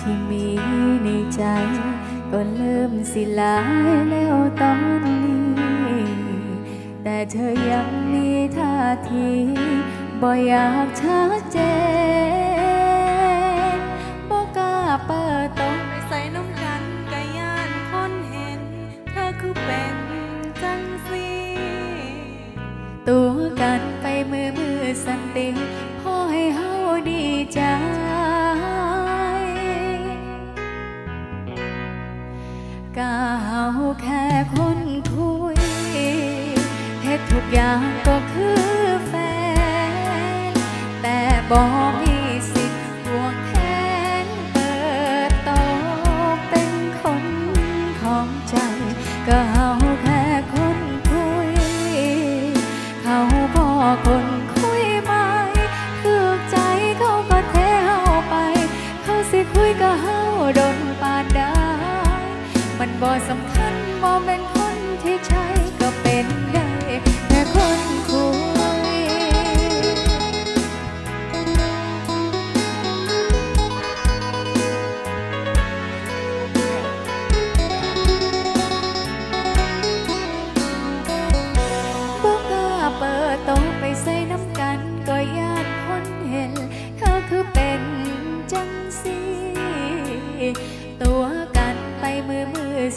ที่มีในใจ ก็เริ่มสิลายแล้วตอนนี้ แต่เธอยังมีท่าทีบ่อยากชัดเจนบ่กล้าเปิดตัวไปใส่น้ำกันกะยานคนเห็น เธอคือเป็นจังสีตัวกันไปมือมือสันติพอให้เฮาดีใจ ก้าวแค่คนคุยเหตุทุกอย่างก็คือแฟน แต่บอก บ่สำคัญบ่เป็นคนที่ใช่ก็เป็น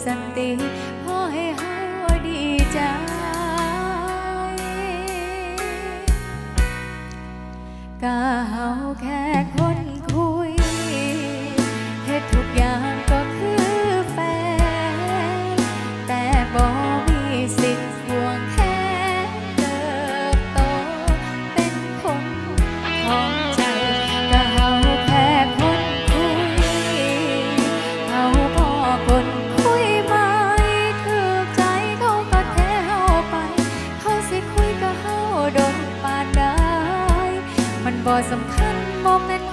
สติพอให้เฮาดีใจ ก็เฮาแค่ บ่สำคัญบ่เป็น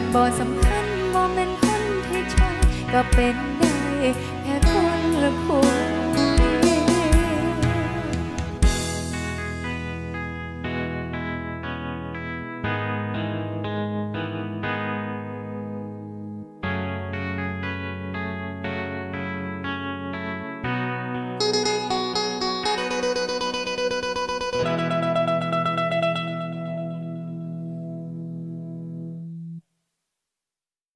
มันบ่สำคัญบ่เป็นคนที่ใช่ก็เป็นได้แค่คนละคน